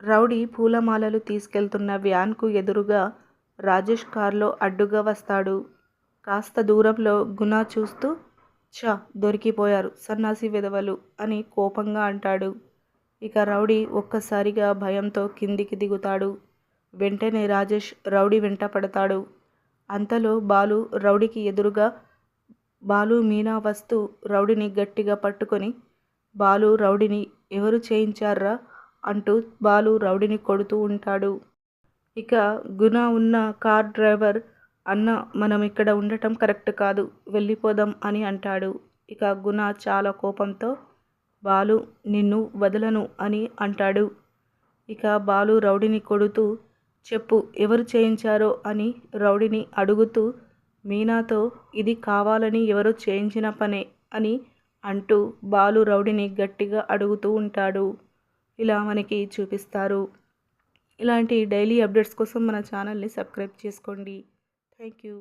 Rowdy పూలమాలలు తీసుకెళ్తున్న వ్యాన్కు ఎదురుగా రాజేష్ కారులో అడ్డుగా వస్తాడు. కాస్త దూరంలో గుణ చూస్తూ ఛ దొరికిపోయారు సన్నాసి విధవలు అని కోపంగా అంటాడు. ఇక రౌడీ ఒక్కసారిగా భయంతో కిందికి దిగుతాడు. వెంటనే రాజేష్ రౌడీ వెంట పడతాడు. అంతలో బాలు రౌడీకి ఎదురుగా బాలు మీనా వస్తూ రౌడీని గట్టిగా పట్టుకొని బాలు రౌడీని ఎవరు చేయించారా అంటూ బాలు రౌడీని కొడుతూ ఉంటాడు. ఇక గుణ ఉన్న కార్ డ్రైవర్ అన్న మనం ఇక్కడ ఉండటం కరెక్ట్ కాదు వెళ్ళిపోదాం అని అంటాడు. ఇక గుణ చాలా కోపంతో బాలు నిన్ను వదలను అని అంటాడు. ఇక బాలు రౌడీని కొడుతూ చెప్పు ఎవరు చేయించారో అని రౌడీని అడుగుతూ మీనాతో ఇది కావాలని ఎవరో చేయించిన పనే అని అంటూ బాలు రౌడీని గట్టిగా అడుగుతూ ఉంటాడు. ఇలా మనకి చూపిస్తారు. ఇలాంటి డైలీ అప్డేట్స్ కోసం మన ఛానల్ని సబ్స్క్రైబ్ చేసుకోండి. Thank you.